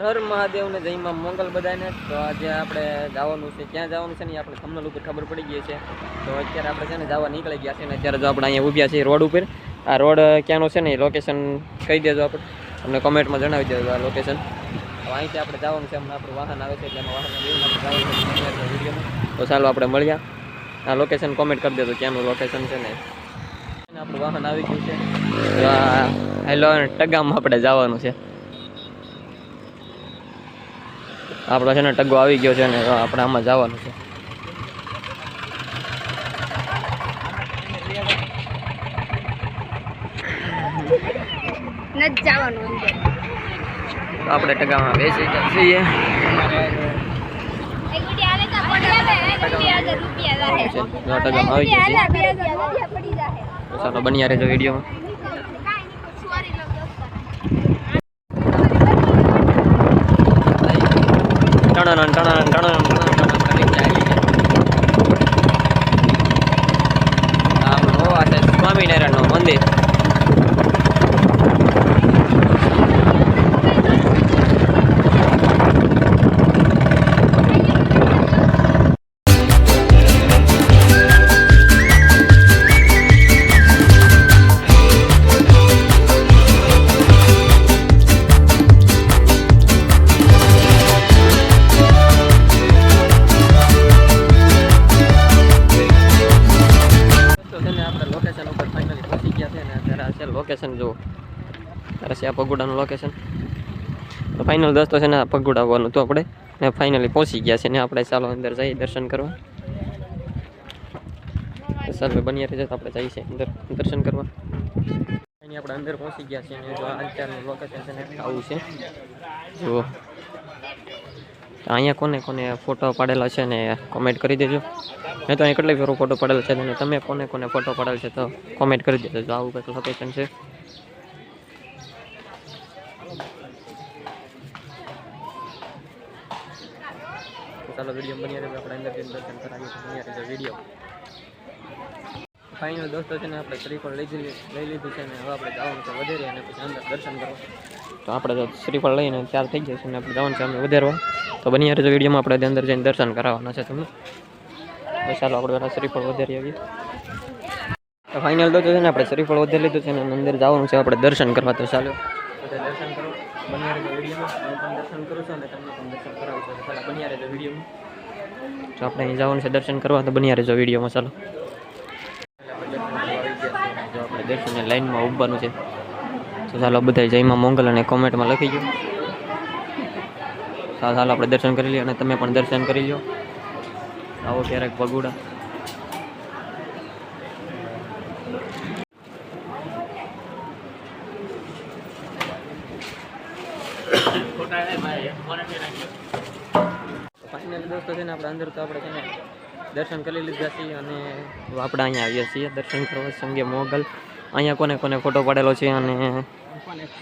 હર મહાદેવને જયમાં મંગલ બધાને. તો આજે આપણે જવાનું છે, ક્યાં જવાનું છે ને આપણે થમનલ ઉપર ખબર પડી ગઈ છે. તો અત્યારે આપણે છે ને જવા નીકળી ગયા છે ને અત્યારે જો આપણે અહીંયા ઊભ્યા છીએ રોડ ઉપર. આ રોડ ક્યાંનો છે ને લોકેશન કહી દેજો આપણે. અમને કોમેન્ટમાં જણાવી દેજો આ લોકેશન તો અહીંથી આપણે જવાનું છે અમને આપણું વાહન આવે છે એટલે અમે વાહન તો ચાલો આપણે મળ્યા આ લોકેશન કોમેન્ટ કરી દેજો ક્યાંનું લોકેશન છે ને આપણું વાહન આવી ગયું છે. હેલો ટગામાં આપણે જવાનું છે. આપણો છે ને ટગો આવી ગયો છે ને આપણે આમાં જવાનું છે. આપણે ટગામાં બેસી જઈએ. ટગામાં આવી ચાલો બન્યા રહેજો વિડીયોમાં. காணான் காணான் காணான் காணான் લોકેશન જુઓ. અત્યારે છે આ પગોડાનું લોકેશન તો ફાઇનલ દોસ્તો છે ને પગોડા આવવાનું તો આપણે ને ફાઇનલી પહોંચી ગયા છે ને આપણે ચાલો અંદર જઈએ દર્શન કરવા. ચાલો બન્યા રહી આપણે જઈએ છીએ અંદર દર્શન કરવા. અહીં આપણે અંદર પહોંચી ગયા છીએ. લોકેશન છે ને આવું છે. જુઓ. અહીંયા કોને કોને ફોટો પાડેલા છે ને કોમેન્ટ કરી દેજો. મેં તો અહીં કેટલી ફેરો ફોટો પાડેલો છે અને તમે કોને કોને ફોટો પાડેલ છે તો કોમેન્ટ કરી દેજો. જો આવું કંઈક લોકેશન છે. ચાલો વીડિયો બની રહ્યો આપણે અંદર દર્શન કરાવીએ. વીડિયો ફાઇનલ દોસ્તો છે ને આપણે શ્રીફળ લઈ લઈ લીધું છે ને હવે આપણે જવાનું છે વધારે અને પછી અંદર દર્શન કરવા. તો આપણે જો શ્રીફળ લઈને ત્યાર થઈ જશે ને આપણે જવાનું છે અમે વધારવા તો બની રહેજો વિડીયોમાં આપણે અંદર જઈને દર્શન કરાવવાના છે તમને. તો ચાલો આપણે પહેલાં શ્રીફળ વધારી આવીએ. તો ફાઇનલ તો છે ને આપણે શ્રીફળ વધારી લીધું છે ને અંદર જવાનું છે આપણે દર્શન કરવા તો ચાલો. દર્શન કરો બનિયારે દર્શન કરું છું અને તમને પણ દર્શન કરાવું છું તો ચાલો બન્યા રહેજો વિડીયોમાં. તો આપણે અહીં જવાનું છે દર્શન કરવા તો બનિયારે જો વિડીયોમાં ચાલો. આપણે લાઈનમાં ઊભવાનું છે. તો ચાલો બધા જયમાં મોંગલ અને કોમેન્ટમાં લખી ગયો સારું ચાલો, આપણે દર્શન કરી લઈએ અને તમે પણ દર્શન કરી લો આવો ક્યારેક પગુડા દોસ્તો છે ને, આપણે અંદર તો આપણે છે ને દર્શન કરી લીધા છીએ અને આપણે અહીંયા આવ્યા છીએ. દર્શન કરવા સંગે મોગલ અહીંયા કોને કોને ફોટો પાડેલો છે અને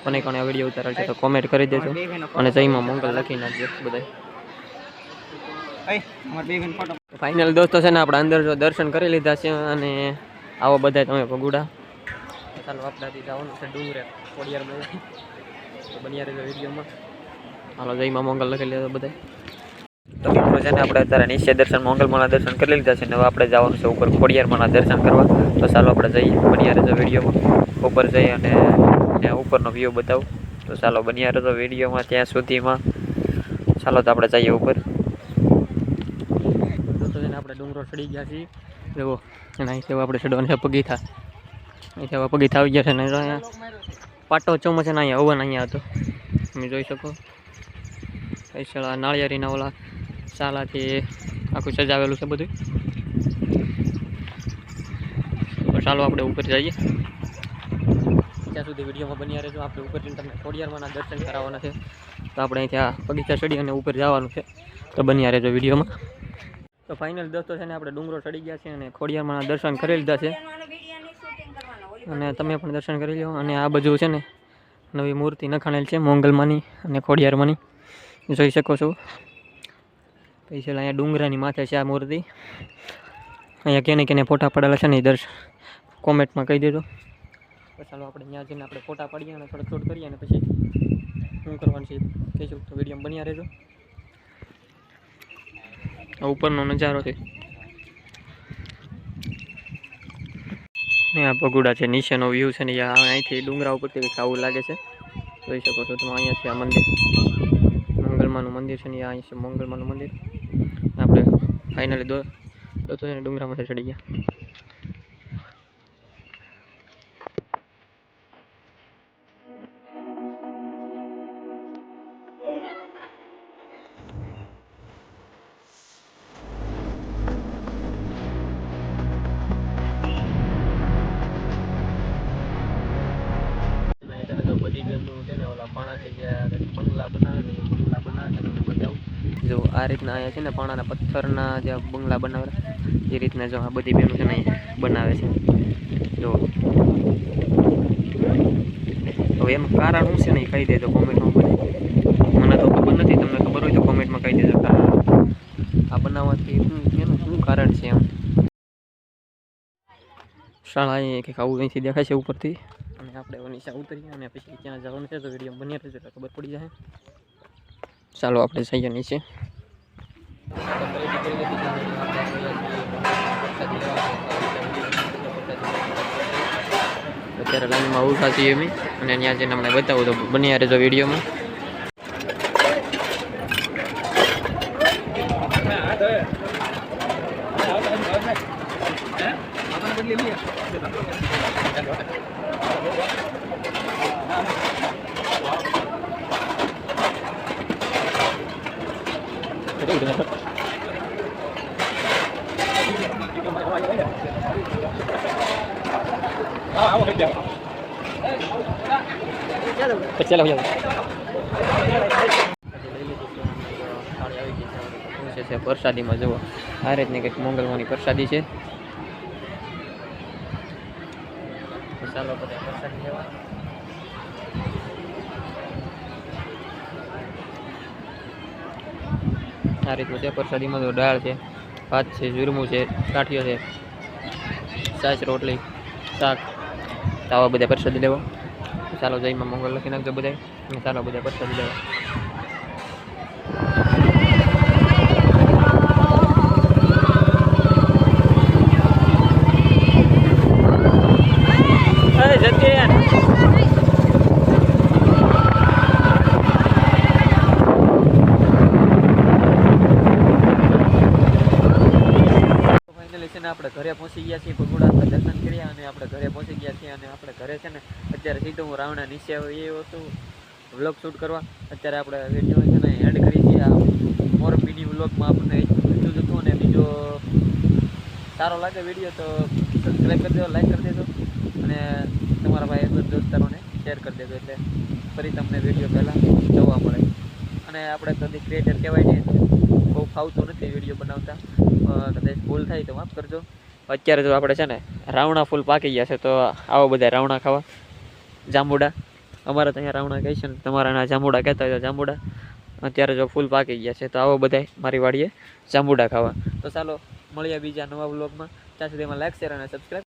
કોને કોને વીડિયો ઉતારેલ છે તો કોમેન્ટ કરી દેજો. અને જયમાં મંગલ લખી નાખજો બધા ફાઇનલ દોસ્તો છે ને આપણે અંદર જો દર્શન કરી લીધા છે અને આવો બધા તમે પગુડા ચાલો આપણાથી જવાનું છે ડુંગરે ખોડિયારમાં તો બન્યા રહેજો વિડીયોમાં હાલો જયમાં મોંગલ લખી લેજો બધા મિત્રો, છે ને આપણે અત્યારે નીચે દર્શન મોંગલમાના દર્શન કરી લીધા છે ને હવે આપણે જવાનું છે ઉપર ખોડિયારમાંના દર્શન કરવા. તો ચાલો આપણે જઈએ બન્યા રહેજો વિડીયોમાં. ઉપર જઈએ અને ત્યાં ઉપરનો વ્યૂ બતાવું. તો ચાલો બન્યા રહેજો વિડીયોમાં ત્યાં સુધીમાં. ચાલો તો આપણે જઈએ ઉપર. આપણે ડુંગરો ચડી ગયા છીએ. જુઓ, અને અહીં સેવા આપણે ચડવાનું છે, પગીથા. અહીં સેવા પગીથા આવી ગયા છે ને અહીંયા. પાટો ચોમાસે ને અહીંયા, હવન અહીંયા હતો. તમે જોઈ શકો. અહીં નાળિયેરીના ઓલા ચાલાથી આખું સજાવેલું છે બધું. તો ચાલો આપણે ઉપર જઈએ. ત્યાં સુધી વિડીયોમાં બની રહેજો. આપણે ઉપર જઈને તમને ખોડિયારમાંના દર્શન કરાવવાના છે. તો આપણે અહીંથી બગીચા ચડી અને ઉપર જવાનું છે. તો બન્યા રહેજો વિડીયોમાં. તો ફાઇનલ દોસ્તો છે ને આપણે ડુંગરો ચડી ગયા છે અને ખોડિયારમાંના દર્શન કરી લીધા છે. અને તમે પણ દર્શન કરી લો અને આ બાજુ છે ને નવી મૂર્તિ નખાણેલ છે મોંગલમાંની અને ખોડિયારમાંની. જોઈ શકો છો. પછી અહીંયા ડુંગરાની માથે છે આ મૂર્તિ. અહીંયા કેને કેને ફોટા પડેલા છે ને દર્શ કોમેન્ટમાં કહી દેજો. પછી ચાલો આપણે ત્યાં જઈને આપણે ફોટા પાડીએ અને થોડુંક થોડું કરીએ અને પછી શું કરવાનું છે કહીશું તો વીડિયો બન્યા રહેજો. આ ઉપરનો નજારો છે. ને આ પગોડા છે, નીચેનો વ્યૂ છે ને અહીંથી ડુંગરા ઉપરથી કંઈક આવું લાગે છે. જોઈ શકો છો તમે, અહીંયા છે આ મંદિર. મંગલમાનું મંદિર છે ને અહીંયા અહીં છે મંગલમાનું મંદિર. ફાઇનલી દો તો એને ડુંગરામાંથી ચડી ગયા જો આ રીતના અહીંયા છે ને પાણાના પથ્થરના જે બંગલા બનાવેલા, એ રીતના જો આ બધી બહેનો છે ને બનાવે છે. જો. હવે એનું કારણ શું છે ને એ કહી દેજો કોમેન્ટમાં મને. તો ખબર નથી, તમને ખબર હોય તો કોમેન્ટમાં કહી દેજો આ- બનાવવાથી એનું શું કારણ છે એમ. શાળા અહીંયા કંઈક આવું અહીંથી દેખાય છે ઉપરથી. અને આપણે નીચે ઉતરીએ અને પછી ક્યાં જવાનું છે તો વીડિયો બની રહેશે ખબર પડી જાય. ચાલો આપણે જઈએ નીચે. અત્યારે લાઈનમાં ઊભા છીએ અમે. અને ત્યાં જઈને અમને બતાવું તો બની રહેજો વિડીયોમાં ચાલો ચાલો છે પ્રસાદીમાં જુઓ. આ રીતની કંઈક મંગળવાની પ્રસાદી છે. ચાલો બધા પ્રસાદી લેવા આ રીતનું છે પ્રસાદીમાં તો દાળ છે, ભાત છે, ઝુરમું છે કાઠિયો છે, સાસ રોટલી, શાક. આવા બધા પ્રસાદી લેવા. ચાલો જઈમાં મંગળ લખી નાખજો બધા ચાલો બધા પરસાદી લેવા. ફાઇનલી છે ને આપણે ઘરે પહોંચી ગયા છીએ ભગોડા દર્શન કર્યા અને આપણે ઘરે પહોંચી ગયા છીએ અને આપણે ઘરે છે ને અત્યારે સીધું હું રાવણા નીચે એ વસ્તુ વ્લોગ શૂટ કરવા. અત્યારે આપણે વીડિયો છે ને એડ કરી છીએ આ મોરબીની વ્લોગમાં આપણને બીજું જતું અને બીજો સારો લાગે વીડિયો તો સબસ્ક્રાઈબ કરી દેજો લાઈક કરી દેજો અને તમારા ભાઈ દોસ્તારોને શેર કરી દેજો એટલે ફરી તમને વીડિયો પહેલાં જોવા મળે. અને આપણે કદી ક્રિએટર કહેવાય નહીં બહુ ફાવતું નથી વીડિયો બનાવતા. કદાચ ભૂલ થાય તો માફ કરજો. અત્યારે જો આપણે છે ને રાવણા ફૂલ પાકી ગયા છે તો આવો બધા રાવણા ખાવા. જાંબુડા. અમારે તો અહીંયા રાવણા કહે છે ને, તમારા જાંબુડા કહેતા હોય જાંબુડા. અત્યારે જો ફૂલ પાકી ગયા છે તો આવો બધાય, મારી વાડીએ જાંબુડા ખાવા. તો ચાલો, મળીએ બીજા નવા બ્લોગમાં ત્યાં સુધીમાં લાઈક શેર અને સબસ્ક્રાઈબ